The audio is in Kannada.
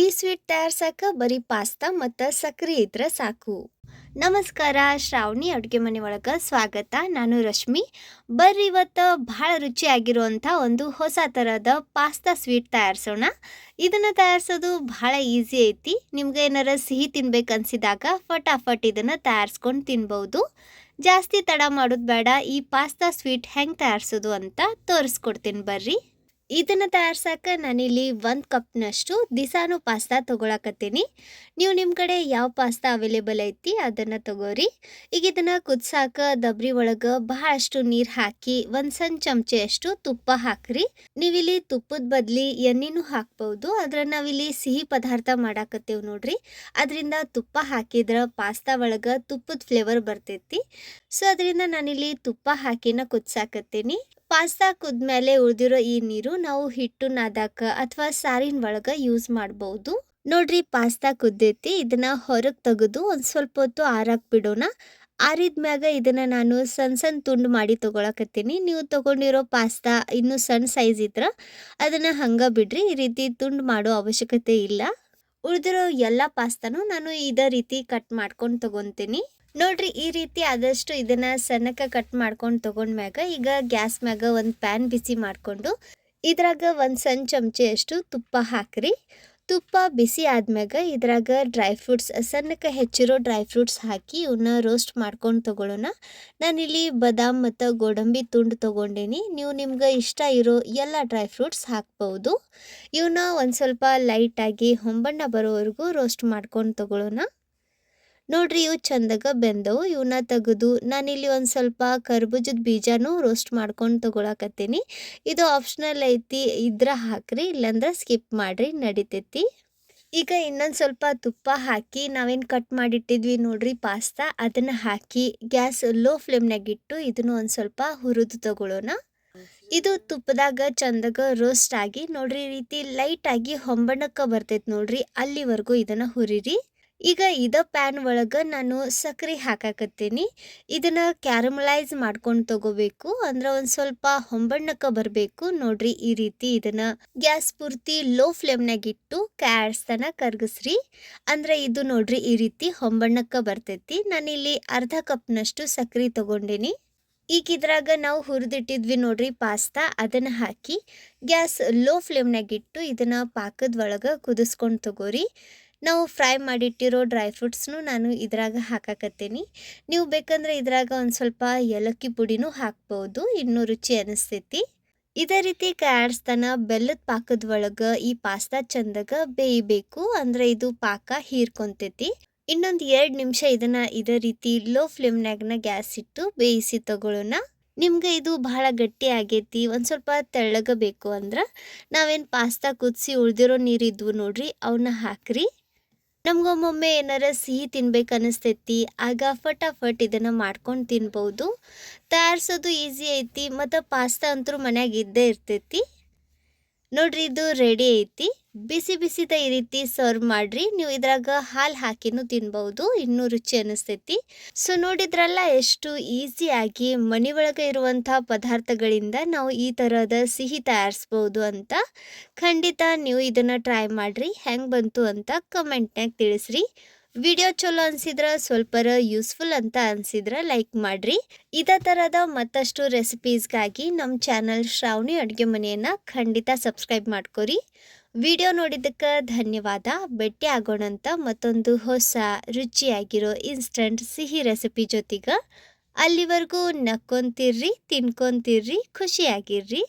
ಈ ಸ್ವೀಟ್ ತಯಾರ್ಸಕ್ಕೆ ಬರೀ ಪಾಸ್ತಾ ಮತ್ತು ಸಕ್ಕರೆ ಇದ್ರೆ ಸಾಕು. ನಮಸ್ಕಾರ, ಶ್ರಾವಣಿ ಅಡುಗೆ ಮನೆ ಒಳಗೆ ಸ್ವಾಗತ. ನಾನು ರಶ್ಮಿ. ಬರ್ರಿ ಇವತ್ತು ಭಾಳ ರುಚಿಯಾಗಿರುವಂಥ ಒಂದು ಹೊಸ ಥರದ ಪಾಸ್ತಾ ಸ್ವೀಟ್ ತಯಾರಿಸೋಣ. ಇದನ್ನು ತಯಾರಿಸೋದು ಭಾಳ ಈಸಿ ಐತಿ. ನಿಮ್ಗೆ ಏನಾರ ಸಿಹಿ ತಿನ್ಬೇಕು ಅನ್ಸಿದಾಗ ಫಟಾಫಟ್ ಇದನ್ನು ತಯಾರಿಸ್ಕೊಂಡು ತಿನ್ಬೋದು. ಜಾಸ್ತಿ ತಡ ಮಾಡೋದು ಬೇಡ. ಈ ಪಾಸ್ತಾ ಸ್ವೀಟ್ ಹೆಂಗೆ ತಯಾರಿಸೋದು ಅಂತ ತೋರಿಸ್ಕೊಡ್ತೀನಿ ಬರ್ರಿ. ಇದನ್ನು ತಯಾರ್ಸಕ್ಕೆ ನಾನಿಲ್ಲಿ ಒಂದು ಕಪ್ನಷ್ಟು ದಿಸಾನು ಪಾಸ್ತಾ ತೊಗೊಳಕತ್ತೀನಿ. ನೀವು ನಿಮ್ಮ ಕಡೆ ಯಾವ ಪಾಸ್ತಾ ಅವೈಲೇಬಲ್ ಐತಿ ಅದನ್ನು ತಗೋರಿ. ಈಗ ಇದನ್ನು ಕುದ್ಸಾಕ ದಬ್ರಿ ಒಳಗೆ ಬಹಳಷ್ಟು ನೀರು ಹಾಕಿ ಒಂದು ಸಣ್ಣ ಚಮಚೆಯಷ್ಟು ತುಪ್ಪ ಹಾಕ್ರಿ. ನೀವಿಲ್ಲಿ ತುಪ್ಪದ ಬದಲಿ ಎಣ್ಣೆನೂ ಹಾಕ್ಬೋದು. ಆದ್ರೆ ನಾವಿಲ್ಲಿ ಸಿಹಿ ಪದಾರ್ಥ ಮಾಡಾಕತ್ತೇವೆ ನೋಡ್ರಿ. ಅದರಿಂದ ತುಪ್ಪ ಹಾಕಿದ್ರೆ ಪಾಸ್ತಾ ಒಳಗೆ ತುಪ್ಪದ ಫ್ಲೇವರ್ ಬರ್ತೈತಿ. ಸೊ ಅದರಿಂದ ನಾನಿಲ್ಲಿ ತುಪ್ಪ ಹಾಕಿನ ಕುದ್ಸಾಕತ್ತೀನಿ. ಪಾಸ್ತಾ ಕುದ್ಮೇಲೆ ಉಳಿದಿರೋ ಈ ನೀರು ನಾವು ಹಿಟ್ಟು, ನಾದಾಕ ಅಥವಾ ಸಾರಿನ ಒಳಗೆ ಯೂಸ್ ಮಾಡಬಹುದು ನೋಡ್ರಿ ಪಾಸ್ತಾ ಕುದ್ದೈತಿ, ಇದನ್ನ ಹೊರಗೆ ತೆಗೆದು ಒಂದು ಸ್ವಲ್ಪ ಹೊತ್ತು ಆರಾಕ್ ಬಿಡೋಣ ಆರಿದ ಮ್ಯಾಗ ಇದನ್ನ ನಾನು ಸಣ್ಣ ಸಣ್ಣ ತುಂಡು ಮಾಡಿ ತೊಗೊಳಕತ್ತೀನಿ. ನೀವು ತಗೊಂಡಿರೋ ಪಾಸ್ತಾ ಇನ್ನೂ ಸಣ್ಣ ಸೈಜ್ ಇದ್ರೆ, ಅದನ್ನ ಹಂಗ ಬಿಡ್ರಿ. ಈ ರೀತಿ ತುಂಡು ಮಾಡೋ ಅವಶ್ಯಕತೆ ಇಲ್ಲ. ಉಳಿದಿರೋ ಎಲ್ಲ ಪಾಸ್ತಾನು ನಾನು ಇದೇ ರೀತಿ ಕಟ್ ಮಾಡ್ಕೊಂಡು ತಗೊಂತೀನಿ. ನೋಡ್ರಿ, ಈ ರೀತಿ ಆದಷ್ಟು ಇದನ್ನ ಸಣ್ಣಕ್ಕೆ ಕಟ್ ಮಾಡ್ಕೊಂಡು ತಗೊಂಡ್ಮ್ಯಾಗ ಈಗ ಗ್ಯಾಸ್ ಮ್ಯಾಗ ಒಂದು ಪ್ಯಾನ್ ಬಿಸಿ ಮಾಡಿಕೊಂಡು ಇದ್ರಾಗ ಒಂದು ಸಣ್ಣ ಚಮಚೆಯಷ್ಟು ತುಪ್ಪ ಹಾಕ್ರಿ. ತುಪ್ಪ ಬಿಸಿ ಆದ್ಮ್ಯಾಗ ಇದ್ರಾಗ ಡ್ರೈ ಫ್ರೂಟ್ಸ್, ಸಣ್ಣಕ್ಕೆ ಹೆಚ್ಚಿರೋ ಡ್ರೈ ಫ್ರೂಟ್ಸ್ ಹಾಕಿ ಇವನ್ನ ರೋಸ್ಟ್ ಮಾಡ್ಕೊಂಡು ತಗೊಳ್ಳೋಣ ನಾನಿಲ್ಲಿ ಬಾದಾಮ್ ಮತ್ತು ಗೋಡಂಬಿ ತುಂಡು ತೊಗೊಂಡೇನಿ. ನೀವು ನಿಮ್ಗೆ ಇಷ್ಟ ಇರೋ ಎಲ್ಲ ಡ್ರೈ ಫ್ರೂಟ್ಸ್ ಹಾಕ್ಬೋದು. ಇವನ್ನ ಒಂದು ಸ್ವಲ್ಪ ಲೈಟಾಗಿ ಹೊಂಬಣ್ಣ ಬರೋವರೆಗೂ ರೋಸ್ಟ್ ಮಾಡ್ಕೊಂಡು ತಗೊಳ್ಳೋಣ ನೋಡ್ರಿ ಇವು ಚಂದಾಗ ಬೆಂದವು ಇವನ್ನ ತೆಗೆದು ನಾನಿಲ್ಲಿ ಒಂದು ಸ್ವಲ್ಪ ಕರ್ಬೂಜದ ಬೀಜನೂ ರೋಸ್ಟ್ ಮಾಡ್ಕೊಂಡು ತೊಗೊಳಕತ್ತೀನಿ. ಇದು ಆಪ್ಷನಲ್ ಐತಿ, ಇದ್ರ ಹಾಕ್ರಿ, ಇಲ್ಲಾಂದ್ರೆ ಸ್ಕಿಪ್ ಮಾಡ್ರಿ, ನಡಿತೈತಿ. ಈಗ ಇನ್ನೊಂದು ಸ್ವಲ್ಪ ತುಪ್ಪ ಹಾಕಿ, ನಾವೇನು ಕಟ್ ಮಾಡಿಟ್ಟಿದ್ವಿ ನೋಡ್ರಿ ಪಾಸ್ತಾ ಅದನ್ನು ಹಾಕಿ ಗ್ಯಾಸ್ ಲೋ ಫ್ಲೇಮ್ನಾಗ ಇಟ್ಟು ಇದನ್ನು ಒಂದು ಸ್ವಲ್ಪ ಹುರಿದು ತಗೊಳ್ಳೋಣ ಇದು ತುಪ್ಪದಾಗ ಚಂದಾಗ ರೋಸ್ಟ್ ಆಗಿ, ನೋಡ್ರಿ ರೀತಿ ಲೈಟ್ ಆಗಿ ಹೊಂಬಣ್ಣಕ್ಕೆ ಬರ್ತೈತೆ ನೋಡ್ರಿ, ಅಲ್ಲಿವರೆಗೂ ಇದನ್ನ ಹುರಿರಿ. ಈಗ ಇದ ಪ್ಯಾನ್ ಒಳಗೆ ನಾನು ಸಕ್ಕರೆ ಹಾಕಾಕತ್ತೀನಿ. ಇದನ್ನು ಕ್ಯಾರಮಲೈಸ್ ಮಾಡ್ಕೊಂಡು ತಗೋಬೇಕು. ಅಂದ್ರೆ ಒಂದು ಸ್ವಲ್ಪ ಹೊಂಬಣ್ಣಕ್ಕೆ ಬರಬೇಕು. ನೋಡ್ರಿ ಈ ರೀತಿ ಇದನ್ನು ಗ್ಯಾಸ್ ಪೂರ್ತಿ ಲೋ ಫ್ಲೇಮ್ನಾಗ ಇಟ್ಟು ಕ್ಯಾಡ್ಸ್ತನ ಕರ್ಗಿಸ್ರಿ. ಅಂದ್ರೆ ಇದು ನೋಡ್ರಿ ಈ ರೀತಿ ಹೊಂಬಣ್ಣಕ್ಕೆ ಬರ್ತೈತಿ. ನಾನಿಲ್ಲಿ ಅರ್ಧ ಕಪ್ನಷ್ಟು ಸಕ್ಕರೆ ತಗೊಂಡೇನಿ. ಈಗ ಇದ್ರಾಗ ನಾವು ಹುರಿದಿಟ್ಟಿದ್ವಿ ನೋಡ್ರಿ ಪಾಸ್ತಾ. ಅದನ್ನು ಹಾಕಿ ಗ್ಯಾಸ್ ಲೋ ಫ್ಲೇಮ್ನಾಗ ಇಟ್ಟು ಇದನ್ನ ಪಾಕದ ಒಳಗೆ ಕುದಿಸ್ಕೊಂಡು ತಗೋರಿ. ನಾವು ಫ್ರೈ ಮಾಡಿಟ್ಟಿರೋ ಡ್ರೈ ಫ್ರೂಟ್ಸ್ನು ನಾನು ಇದ್ರಾಗ ಹಾಕಾಕತ್ತೀನಿ. ನೀವು ಬೇಕಂದ್ರೆ ಇದ್ರಾಗ ಒಂದು ಸ್ವಲ್ಪ ಏಲಕ್ಕಿ ಪುಡಿನೂ ಹಾಕ್ಬೋದು, ಇನ್ನೂ ರುಚಿ ಅನಿಸ್ತೈತಿ. ಇದೇ ರೀತಿ ಕಾಡಿಸ್ತಾನ ಬೆಲ್ಲದ ಪಾಕದ ಒಳಗೆ ಈ ಪಾಸ್ತಾ ಚಂದಾಗ ಬೇಯಬೇಕು, ಅಂದ್ರೆ ಇದು ಪಾಕ ಹೀರ್ಕೊಂತೈತಿ. ಇನ್ನೊಂದು ಎರಡು ನಿಮಿಷ ಇದನ್ನು ಇದೇ ರೀತಿ ಲೋ ಫ್ಲೇಮ್ನಾಗ್ನ ಗ್ಯಾಸ್ ಇಟ್ಟು ಬೇಯಿಸಿ ತಗೊಳ್ಳೋಣ. ನಿಮ್ಗೆ ಇದು ಬಹಳ ಗಟ್ಟಿ ಆಗೈತಿ, ಒಂದು ಸ್ವಲ್ಪ ತೆಳ್ಳಗಬೇಕು ಅಂದ್ರೆ ನಾವೇನು ಪಾಸ್ತಾ ಕುದಿಸಿ ಉಳಿದಿರೋ ನೀರಿದ್ವು ನೋಡ್ರಿ ಅವನ್ನ ಹಾಕ್ರಿ. ನಮ್ಗೊಮ್ಮೊಮ್ಮೆ ಏನಾರ ಸಿಹಿ ತಿನ್ಬೇಕು ಅನಿಸ್ತೈತಿ, ಆಗ ಫಟಾಫಟ್ ಇದನ್ನು ಮಾಡ್ಕೊಂಡು ತಿನ್ಬೋದು. ತಯಾರಿಸೋದು ಈಸಿ ಐತಿ, ಮತ್ತು ಪಾಸ್ತಾ ಅಂತೂ ಮನ್ಯಾಗ ಇದ್ದೇ ಇರ್ತೈತಿ. ನೋಡ್ರಿ ಇದು ರೆಡಿ ಐತಿ. ಬಿಸಿ ಬಿಸಿದ ಈ ರೀತಿ ಸರ್ವ್ ಮಾಡ್ರಿ. ನೀವು ಇದ್ರಾಗ ಹಾಲು ಹಾಕಿನೂ ತಿನ್ಬಹುದು ಇನ್ನೂ ರುಚಿ ಅನಿಸ್ತೈತಿ. ಸೊ ನೋಡಿದ್ರಲ್ಲ, ಎಷ್ಟು ಈಸಿಯಾಗಿ ಮನೆ ಒಳಗೆ ಇರುವಂಥ ಪದಾರ್ಥಗಳಿಂದ ನಾವು ಈ ಥರದ ಸಿಹಿ ತಯಾರಿಸ್ಬೋದು ಅಂತ ಖಂಡಿತ ನೀವು ಇದನ್ನು ಟ್ರೈ ಮಾಡ್ರಿ. ಹೆಂಗೆ ಬಂತು ಅಂತ ಕಮೆಂಟ್ನಾಗ ತಿಳಿಸ್ರಿ. ವಿಡಿಯೋ ಚಲೋ ಅನ್ಸಿದ್ರ ಸ್ವಲ್ಪರ ಯೂಸ್ಫುಲ್ ಅಂತ ಅನ್ಸಿದ್ರ ಲೈಕ್ ಮಾಡ್ರಿ. ಇದೇ ಥರದ ಮತ್ತಷ್ಟು ರೆಸಿಪೀಸ್ಗಾಗಿ ನಮ್ಮ ಚಾನಲ್ ಶ್ರಾವಣಿ ಅಡುಗೆ ಮನೆಯನ್ನು ಖಂಡಿತ ಸಬ್ಸ್ಕ್ರೈಬ್ ಮಾಡ್ಕೊರಿ. ವಿಡಿಯೋ ನೋಡಿದ್ದಕ್ಕೆ ಧನ್ಯವಾದ. ಭೇಟಿ ಆಗೋಣಂತ ಮತ್ತೊಂದು ಹೊಸ ರುಚಿಯಾಗಿರೋ ಇನ್ಸ್ಟಂಟ್ ಸಿಹಿ ರೆಸಿಪಿ ಜೊತೆಗೆ ಅಲ್ಲಿವರೆಗೂ ನಕ್ಕೊಂತಿರ್ರಿ, ತಿನ್ಕೊಂತಿರ್ರಿ, ಖುಷಿಯಾಗಿರ್ರಿ.